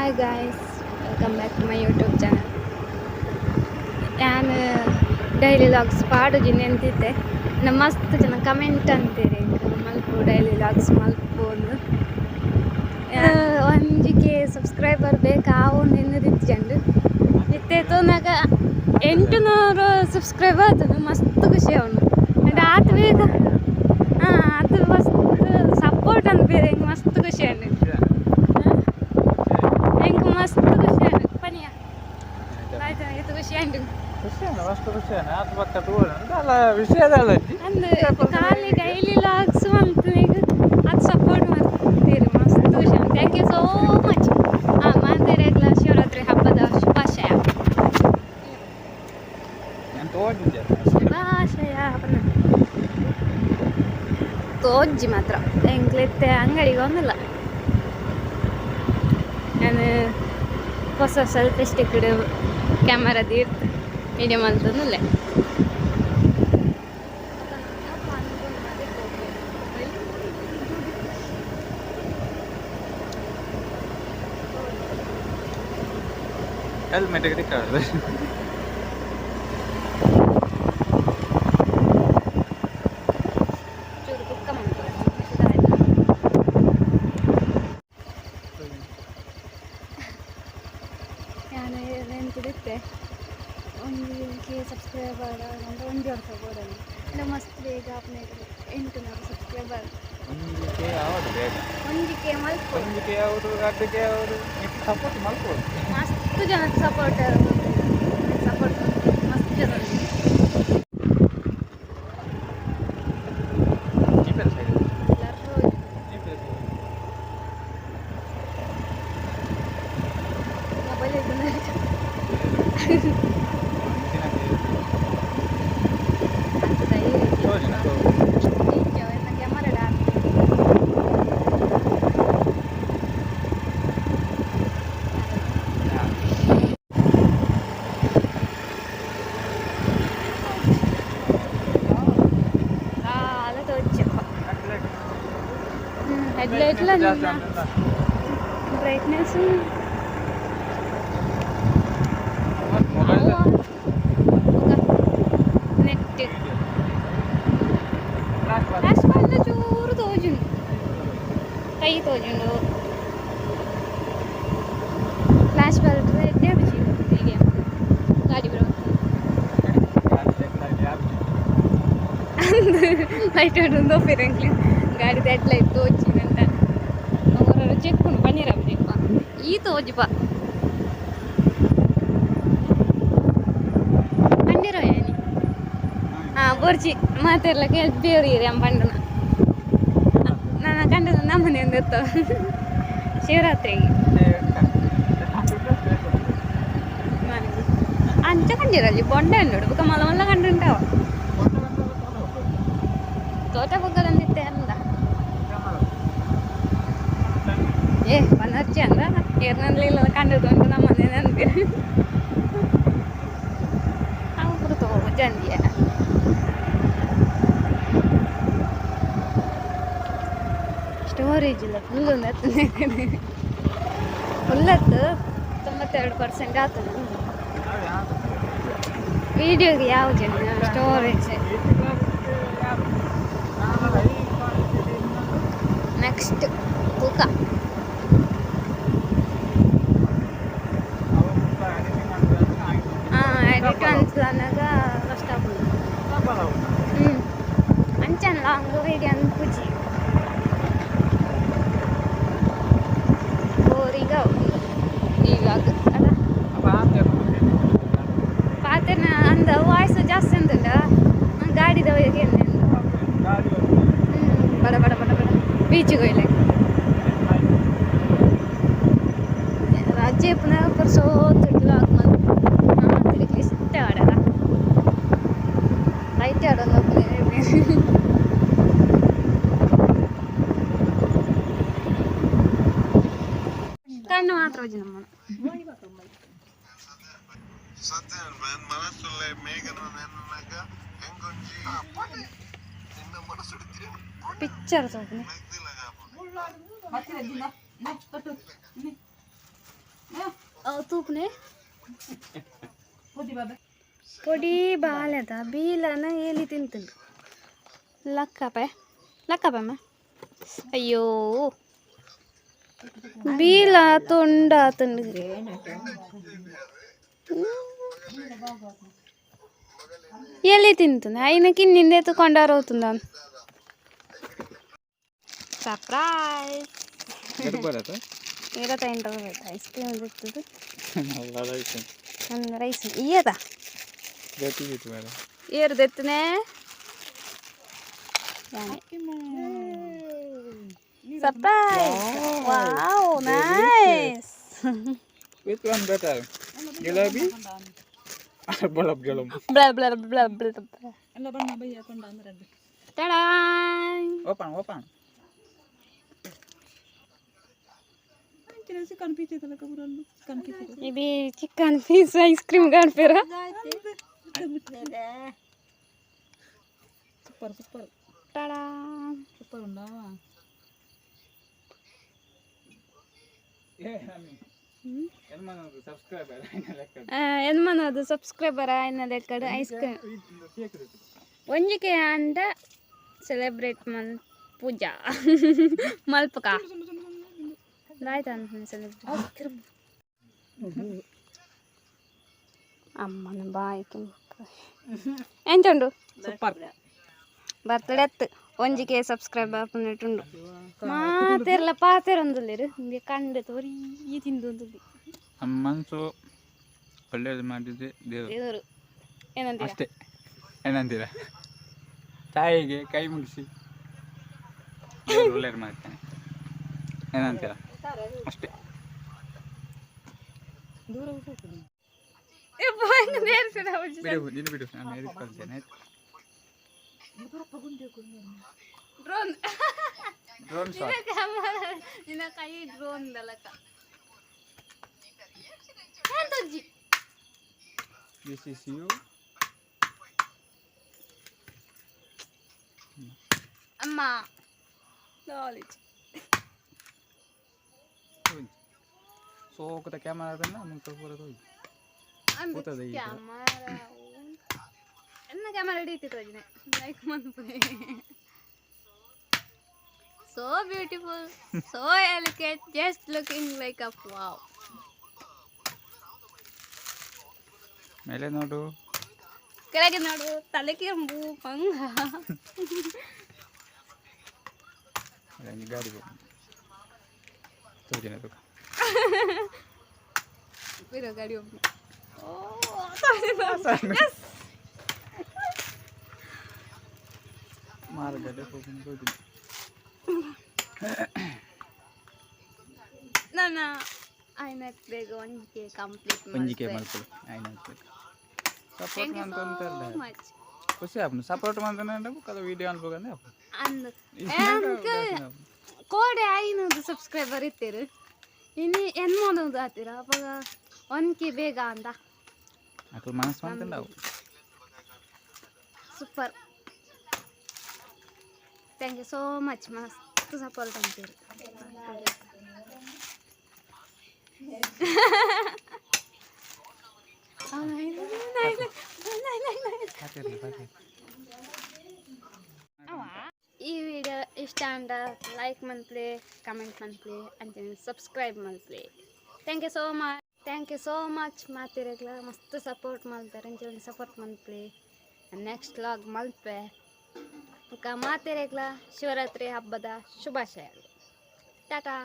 Hi guys welcome back to my YouTube channel ನಾನು daily logs ಪಾಡುಜಿನಿ ಅಂತಿದ್ದೆ. ನಮ್ಮ ಮಸ್ತ್ ಜನ ಕಮೆಂಟ್ ಅಂತೀರಿ. ಮಲ್ಪು ಡೈಲಿ ಲಾಗ್ಸ್ ಮಲ್ಪು ಒಂದು ಒಂಜಿಗೆ ಸಬ್ಸ್ಕ್ರೈಬರ್ ಬೇಕಾ? ಒಂದು ಎನ್ನದಿತ್ತಂಡು ಇತ್ತೆ ತೋನಾಗ ಎಂಟು ನೂರು ಸಬ್ಸ್ಕ್ರೈಬರ್ ಆತದ ಮಸ್ತ್ ಖುಷಿ ಅವನು. ಅಂಡ್ ಆತ ಬೇಗ ಹಾಂ ಆತ ಮಸ್ತ್ ಸಪೋರ್ಟ್ ಅಂತ ಬೇರೆ ಮಸ್ತ್ ಖುಷಿ ಅಂಡು ಹೆಂಗೆ ಮಸ್ತ್ ಖುಷಿ ಅಂಡು ಪನಿಯ ಖುಷಿ ಅಂಡು ಖುಷಿಯನ್ನ ಅಷ್ಟು ಖುಷಿಯನ್ನ ಅದು ದೂರ ಅಂತ ಅಲ್ಲ ವಿಷಯದಲ್ಲ ಅಜ್ಜಿ ಅಂದು ಖಾಲಿ ಡೈಲಿ ಲಾಗ್ಸ್ ಈಗ ಅದು ಸಪೋರ್ಟ್ ಮಾಡ್ತೀರಿ ಮಸ್ತ್ ಖುಷಿ ಥ್ಯಾಂಕ್ ಯು ಸೋ ಮಚ್ ಹಾಂ ಮಾತೆರೆಗ್ಲ ಶಿವರಾತ್ರಿ ಹಬ್ಬದ ಶುಭಾಶಯ. ಶುಭಾಶಯ ತೋಜ್ಜಿ ಮಾತ್ರ. ಎಂಕ್ಲೆತ್ತೆ ಅಂಗಡಿಗೆ ಒಂದಿಲ್ಲ ನಾನು ಹೊಸ ಸೆಲ್ಫಿ ಸ್ಟಿಕ್ ക്യാമറ തീർത്ത് മീഡിയം വന്നതൊന്നുമില്ലേ ഹെൽമെറ്റ് കിട്ടിക്കാറില്ല ಸಬ್ಸ್ಕ್ರೈಬರ್ ಅಂದರೆ ಒಂದು ವರ್ಷ ಕೊಡೋದು ಅಂದರೆ ಮಸ್ತ್ ಬೇಗ ಹದಿನೈದು ಎಂಟು ನೂರು ಸಬ್ಸ್ಕ್ರೈಬರ್ ಒಂದಿಗೆ ಯಾವುದು ಬೇಗ ಒಂದು ಕೆ ಮಲ್ಪ ಒಂದಿಗೆ ಯಾವುದು ಅದಕ್ಕೆ ಯಾವುದು ನೀವು ಸಪೋರ್ಟ್ ಮಾಡ್ಬೋದು ಮಸ್ತ್ ಜನ ಸಪೋರ್ಟ್ ಸಪೋರ್ಟ್ ಮಸ್ತ್ ಜನ ಜೀಪಲ್ಲಿ ಸೈಡ್ ഹെഡ്ലൈറ്റിലല്ല ബ്രൈറ്റ്നെസ് നെറ്റ് ചോറ് തോജുണ്ട്. കൈ ഫ്ലാഷ് ബൾബ് അടിച്ചു ಗಾಡಿ ಬರೋ ಲೈಟ್ ಒಂದು ಫಿರಂಗ್ಲಿ ಗಾಡಿ ದೆಡ್ ಲೈಟ್ ತೋಚಿದಂತ ಅವರ ಚೆಕ್ಕೊಂಡು ಬನ್ನಿರ ಚೆಕ್ ಈ ತೋಜಿ ಬಾ ಬಂದಿರೋ ಏನಿ ಹಾಂ ಬೋರ್ಚಿ ಮಾತೆಲ್ಲ ಕೇಳಿ ಬೇವ್ರಿ ಅಮ್ಮ ಬಂಡನ ನನ್ನ ಕಂಡ ನಮ್ಮನೆ ಒಂದು ಇರ್ತಾವ ಶಿವರಾತ್ರಿಗೆ ನನಗೆ ಅಂಚ ಕಂಡಿರಲ್ಲಿ ಬೊಂಡ ನೋಡು ಬುಕ್ಕ ಮಲ ಮಲ್ಲ ಕಂಡುಂಟಾವ ತೋಟ ಏ ಪನರ್ಚಿ ಅಂದ ಏರ್ನಲ್ಲಿಲ್ಲ ಕಂಡಿದ್ದು ಅಂತ ನಮ್ಮ ಮನೆ ಅಂತೀರಿ ಅವ್ರು ತಗೋ ಜಂದಿಯ ಸ್ಟೋರೇಜ್ ಇಲ್ಲ ಫುಲ್ ಒಂದು ಹತ್ತು ತೊಂಬತ್ತೆರಡು ಪರ್ಸೆಂಟ್ ಆತದ. ವಿಡಿಯೋಗೆ ಯಾವ ಜನ ಸ್ಟೋರೇಜ್ ನೆಕ್ಸ್ಟ್ ತೂಕ ಕಷ್ಟ ಆಗ್ಬೋದು ಹ್ಞೂ ಅಂಚನಲ್ಲ ಹಂಗೆ ವಿಡಿಯೋ ಅನ್ಪುಜಿ ಬೋರಿಗ ಈಗ ಪಾತೆನ ಅಂದ ವಾಯ್ಸ್ ಜಾಸ್ತಿ ಅಂದಲ್ಲ. ಗಾಡಿದ ಹೋಗಿ ಹ್ಞೂ ಬಡ ಬಡ ಬಡ ಬಡ. ಬೀಚಿಗೆ ಹೋಯ್ಲೆ ರಾಜ್ಯ ಪುನಃ ಪರ್ಸೋ ಕಣ್ಣು ಮಾತ್ರ ಹೋಗಿ ನಮ್ಮ ಸತ್ಯನ್ ನನ್ನ ಮನಸ್ಸುಳ್ಳೆ ಮೇಘನ ನೆನನಾಗ ಹೆಂಗೊಂಜಿ ನಿನ್ನ ಮನಸ್ಸುಡಿತೀರಿ ಪಿಕ್ಚರ್ ತೋಪನೆ ಮೆಗ್ದಿಲಾಗ ಹತ್ತಿರ ದಿನ ನೆ, ತೊಟ್ಟು ನೆ. ತೂಪ್ನೆ పొడి బాగాలేదా బీలన ఏలి తింటుంది లక్కపే లక్కపమ్మ అయ్యో బీల తొండ తుండు ఎలి తింటుంది ఆయనకి నిందెత్తు కొండారవుతుందా సర్ప్రైజ్ ಗರ್ಭರತ ಇರತ್ತ ಎಂಟು ಐಸ್ ಕ್ರೀಮ್ ತಿಂತದ್ದು ಅದಾಯ್ತು ಒಂದು rice ಇಯ್ಯದ Yan. Surprise! Wow, wow nice! Wait one better? Jalebi? Balab jalam. Blah blah bla bla. blah. Laban na ba yakon daan rin? Tadang! Open, Ibi chicken chicken ice cream kan, cream కానిపోయారా Super, super. Tada! Super undang lah. Enman adu subscriber aina lekkadu ice cream. Wanji ke anda celebrate man puja malpaka. Lai tan celebrate. Amman baik. Enjando. Super. ಎತ್ತು ಒಂಜಿಕೆ subscriber ಬಂದಿಟ್ಟುಂಡು ಮಾತೆರ್ಲ ಪಾತೆರೊಂದುಲ್ಲೇರು ಹಿಂಗೆ ಕಂಡ ತೋರಿ ಈ ತಿಂದು ಒಂದುಲ್ಲಿ ನಮ್ಮ ಮನಸ್ಸು ಒಳ್ಳೇದು ಮಾಡಿದ್ರೆ ದೇವರು. ಏನಂತೀರ? ಅಷ್ಟೇ. ಏನಂತೀರ? ತಾಯಿಗೆ ಕೈ ಮುಗಿಸಿ. ಒಳ್ಳೇದು ಮಾಡ್ತಾನೆ. ಏನಂತೀರ? ಅಷ್ಟೇ. ಬಿಡು ನೀನು ಬಿಡು. ನಾನು ಎದಕ್ಕೆ ಕಳ್ತೇನೆ ಆಯ್ತು? ಡ್ರೋನ್ ಡ್ರೋನ್ ಶಾಟ್ ನಿನ್ನ ಕೈ ಡ್ರೋನ್ ದಲಕ ಎಂತಜ್ಜಿ ದಿಸ್ ಇಸ್ ಯು ಅಮ್ಮ ನಾಲೆಜ್ ಸೋಕದ ಕ್ಯಾಮರಾದನ್ನ ಮುಂದೆ ಬರೋದು ಹೋಯ್ತು ಕೂತದ ಈಗ. ಕ್ಯಾಮರಾ ಎನ್ನ ಕ್ಯಾಮರಾ ಹಿಡಿತಿತ್ತು ಅಜ್ಜನೆ ಲೈಕ್ ಮಾಡ್ಬೋದು so beautiful so delicate just looking like a wow ಮೇಲೆ ನೋಡು ಕೆಳಗೆ ನೋಡು ತಲೆ ಕೆಂಬು ಪಂಗ ಅಲ್ಲಿ ಗಾಡಿ ಹೋಗಿ ತೋರಿನ ಬೇಕಾ ಇರೋ ಗಾಡಿ ಒಬ್ಬ ಮಾರುಗಡೆ ಹೋಗಿ ಹೋಗಿ. ನನ್ನ ಆಯ್ನಕ್ ಬೇಗ ಒಂಜಿಕೆ ಕಂಪ್ಲೀಟ್ ಒಂಜಿಕೆ ಮಾಡ್ಕೊಳ್ಳಿ ಸಪೋರ್ಟ್ ಖುಷಿ ಆಪ್ನು ಸಪೋರ್ಟ್ ಮಾಡ್ತಾನೆ ಕದ ವಿಡಿಯೋ. ಅಂದ್ ಕೋಡೆ ಐನೂರು ಸಬ್ಸ್ಕ್ರೈಬರ್ ಇತ್ತೀರು ಇನ್ನು ಏನು ಮಾಡೋದು ಆತೀರ ಅವಾಗ ಒನ್ಕೆ ಬೇಗ ಅಂತ. ಅಕ್ಳು ಮನಸ್ಸು ಮಾಡ್ಕೊಂಡು super thank you so much ಮಸ್ತ್ ಸಪೋರ್ಟ್ ಅಂತೀರಿ ಈ ವಿಡಿಯೋ ಇಷ್ಟ ಅಂದ ಲೈಕ್ ಮಂತ್ಲಿ ಕಮೆಂಟ್ ಮಂತ್ಲಿ ಅಂತೀನಿ subscribe monthly thank you so much thank you so much ಮಾತಿರಗ್ಲ. ಮಸ್ತ್ ಸಪೋರ್ಟ್ ಮಾಡ್ತಾರೆ ಅಂಚೆ ಸಪೋರ್ಟ್ ಮಂತ್ಲಿ ನೆಕ್ಸ್ಟ್ ಲಾಗ್ ಮಲ್ಪೆ ಮಾತಿರಗ್ಲ ಶಿವರಾತ್ರಿ ಹಬ್ಬದ ಶುಭಾಶಯಗಳು ಟಾಟಾ.